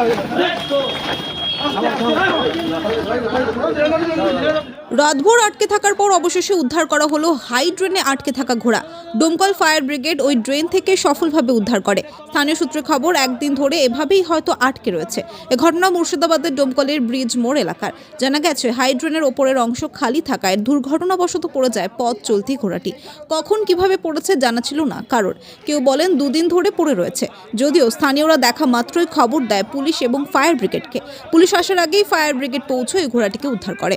Let's go! রাতভর আটকে থাকার পর অবশেষে উদ্ধার করা হলো হাই ড্রেনে আটকে থাকা ঘোড়া। ডোমকল ফায়ার ব্রিগেড ওই ড্রেন থেকে সফলভাবে উদ্ধার করে। স্থানীয় সূত্রে খবর, একদিন ধরে এভাবেই হয়তো আটকে রয়েছে। এ ঘটনা মুর্শিদাবাদের ডোমকলের ব্রিজ মোড় এলাকার। জানা গেছে, হাই ড্রেনের ওপরের অংশ খালি থাকায় দুর্ঘটনাবশত পড়ে যায় পথ চলতি ঘোড়াটি। কখন কীভাবে পড়েছে জানা ছিল না কারোর। কেউ বলেন, দুদিন ধরে পড়ে রয়েছে। যদিও স্থানীয়রা দেখা মাত্রই খবর দেয় পুলিশ এবং ফায়ার ব্রিগেডকে। পুলিশ আসার আগেই ফায়ার ব্রিগেড পৌঁছে এই ঘোড়াটিকে উদ্ধার করে।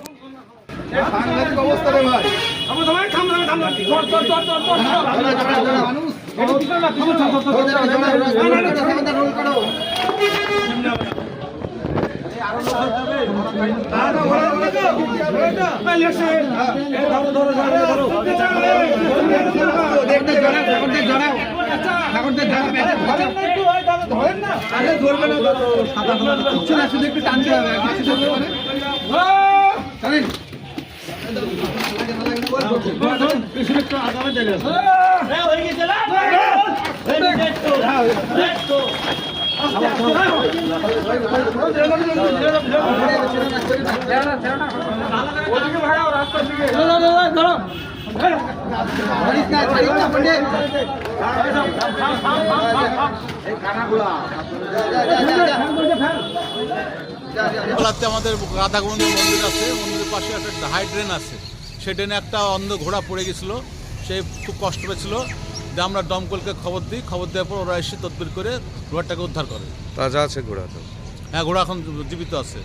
সাংঘাতিক অবস্থা রে ভাই শুধু একটু টানতে হবে কিছু ধরবে মানে জানেন না? না পন্ডিত পালাতে আমাদের রাধাকুণ্ডের মন্দির আছে মন্দিরের পাশে একটা হাই ড্রেন আছে। সেই ড্রেনে একটা অন্ধ ঘোড়া পড়ে গেছিল সে খুব কষ্ট পেয়েছিল। যে আমরা দমকলকে খবর দিই খবর দেওয়ার পর ওরা এসে তদবির করে ঘোড়াটাকে উদ্ধার করে। তাজা আছে ঘোড়াটা। হ্যাঁ ঘোড়া এখন জীবিত আছে।